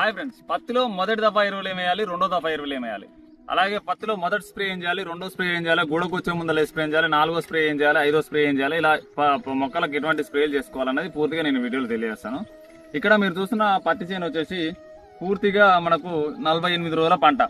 Hi friends పత్తిలో మొదటి దఫా ఎరువులు ఏమేయాలి రెండో దఫా ఎరువులు ఏమేయాలి అలాగే పత్తిలో మొదటి స్ప్రే ఏం చేయాలి? రెండో స్ప్రే ఏం చేయాలి? గూడకొచ్చే ముందర స్ప్రే ఏం చేయాలి? నాలుగో స్ప్రే ఏం చేయాలి? ఐదో స్ప్రే ఏం చేయాలి? ఇలా మొక్కలకు ఎటువంటి స్ప్రేలు చేసుకోవాలన్నది పూర్తిగా నేను వీడియోలో తెలియజేస్తాను. ఇక్కడ మీరు చూస్తున్న పత్తి చేను వచ్చేసి పూర్తిగా మనకు నలభై ఎనిమిది రోజుల పంట.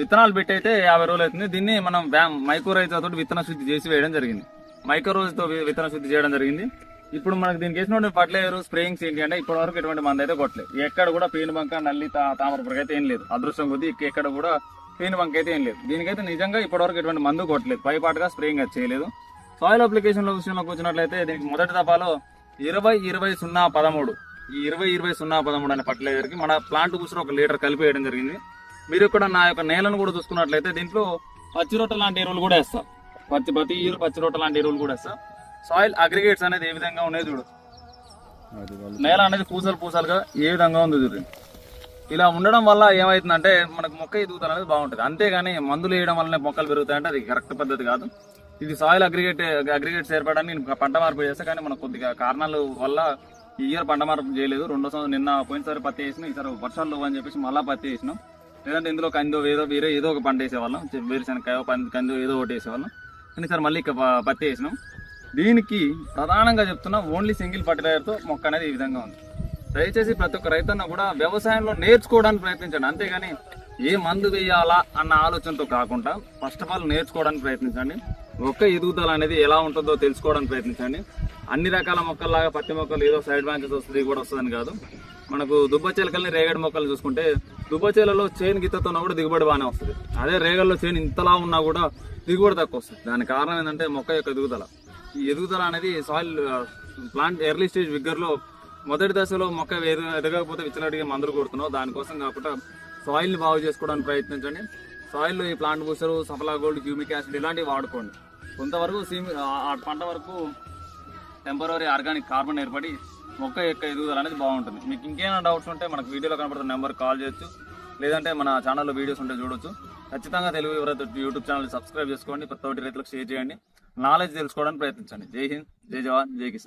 విత్తనాలు పెట్టయితే యాభై రోజులు అవుతుంది. దీన్ని మనం మైక్రో రైతులతో విత్తన శుద్ధి చేసి వేయడం జరిగింది. మైక్రో రోజుతో విత్తన శుద్ధి చేయడం జరిగింది. ఇప్పుడు మనకు దీనికి వేసిన ఫర్టిలైజర్ స్ప్రేయింగ్స్ ఏంటి అంటే ఇప్పటి వరకు ఎటువంటి మంది అయితే కొట్టలేదు. ఎక్కడ కూడా పేనుబంక నల్లి తా- తామరపురకు అయితే ఏం లేదు. అదృష్టం కొద్ది ఎక్కడ కూడా పేనుబంక అయితే ఏం లేదు. దీనికైతే నిజంగా ఇప్పటి వరకు ఎటువంటి మందు కొట్టలేదు. పైపాటుగా స్ప్రేయింగ్ అది చేయలేదు. సాయిల్ అప్లికేషన్ విషయంలోకి వచ్చినట్లయితే దీనికి మొదటి దఫాలో ఇరవై ఇరవై సున్నా పదమూడు ఈ ఇరవై ఇరవై సున్నా పదమూడు అనే ఫర్టిలైజర్కి మన ప్లాంట్ కూర్చొని ఒక లీటర్ కలిపి వేయడం జరిగింది. మీరు ఇక్కడ నా యొక్క నేలను కూడా చూసుకున్నట్లయితే దీంట్లో పచ్చి రొట్టె లాంటి ఎరువులు కూడా వేస్తాం పచ్చి ప్రతి ఇరు పచ్చి రొట్ట లాంటి ఎరువులు కూడా వేస్తాం సాయిల్ అగ్రిగేట్స్ అనేది ఏ విధంగా ఉన్నాయి చూడు. నేల అనేది పూసలు పూసలుగా ఏ విధంగా ఉంది చూడండి ఇలా ఉండడం వల్ల ఏమవుతుందంటే మనకు మొక్క ఎదుగుతారు అనేది బాగుంటుంది. అంతేగాని మందులు వేయడం వల్లనే మొక్కలు పెరుగుతాయంటే అది కరెక్ట్ పద్ధతి కాదు. ఇది సాయిల్ అగ్రిగేట్ అగ్రిగేట్స్ ఏర్పడడానికి నేను పంట మార్పు చేస్తే కానీ మనకు కొద్దిగా కారణాల వల్ల ఈ ఇయర్ పంట మార్పు చేయలేదు. రెండో సంవత్సరం నిన్న పోయినసారి పత్తి వేసినాం ఈసారి వర్షాలు అని చెప్పేసి మళ్ళీ పత్తి వేసినాం. లేదంటే ఇందులో కందో ఏదో వేరే ఏదో ఒక పంట వేసేవాళ్ళం. పం- కందో ఏదో ఒకటి వేసేవాళ్ళం. కానీ ఈసారి మళ్ళీ ఇక పత్తి వేసినాం. దీనికి ప్రధానంగా చెప్తున్నా ఓన్లీ సింగిల్ ఫర్టిలైజర్తో మొక్క అనేది ఈ విధంగా ఉంది. దయచేసి ప్రతి ఒక్క రైతన్న కూడా వ్యవసాయంలో నేర్చుకోవడానికి ప్రయత్నించండి. అంతేగాని ఏ మందు వేయాలా అన్న ఆలోచనతో కాకుండా ఫస్ట్ ఆఫ్ ఆల్ నేర్చుకోవడానికి ప్రయత్నించండి. మొక్క ఎదుగుదల అనేది ఎలా ఉంటుందో తెలుసుకోవడానికి ప్రయత్నించండి. అన్ని రకాల మొక్కల్లాగా పత్తి మొక్కలు ఏదో సైడ్ బ్రాంచెస్ వస్తుంది కూడా వస్తుందని కాదు. మనకు దుబ్బ చిలకల్ని రేగడి మొక్కలు చూసుకుంటే దుబ్బచేలలో చేను గిత్తతో కూడా దిగుబడి బాగానే వస్తుంది. అదే రేగల్లో చేను ఇంతలా ఉన్నా కూడా దిగుబడి తక్కువ వస్తుంది. దానికి కారణం ఏంటంటే మొక్క యొక్క ఎదుగుదల. ఎదుగుదల అనేది సాయిల్ ప్లాంట్ ఎర్లీ స్టేజ్ విగ్గర్లో మొదటి దశలో మొక్క ఎదగకపోతే విచ్చలడిగా మందులు కొడుతున్నావు. దానికోసం కాకుండా సాయిల్ని బాగు చేసుకోవడానికి ప్రయత్నించండి. సాయిల్లో ఈ ప్లాంట్ బూసరు సఫలా గోల్డ్ క్యూమిక్ యాసిడ్ ఇలాంటివి వాడుకోండి. కొంతవరకు సీమి ఆ పంట వరకు టెంపరీ ఆర్గానిక్ కార్బన్ ఏర్పడి మొక్క యొక్క ఎదుగుదల అనేది బాగుంటుంది. మీకు ఇంకేమైనా డౌట్స్ ఉంటే మనకు వీడియోలో కనపడుతున్న నెంబర్ కాల్ చేయొచ్చు. లేదంటే మన ఛానల్లో వీడియోస్ ఉంటే చూడొచ్చు. ఖచ్చితంగా తెలుగు యువత యూట్యూబ్ ఛానల్ సబ్స్క్రైబ్ చేసుకోండి ప్రతి ఒక్కటి రైతులకు షేర్ చేయండి. నాలెడ్జ్ తెలుసుకోవడానికి ప్రయత్నించండి. జై హింద్ జై జవాన్ జై కిసాన్.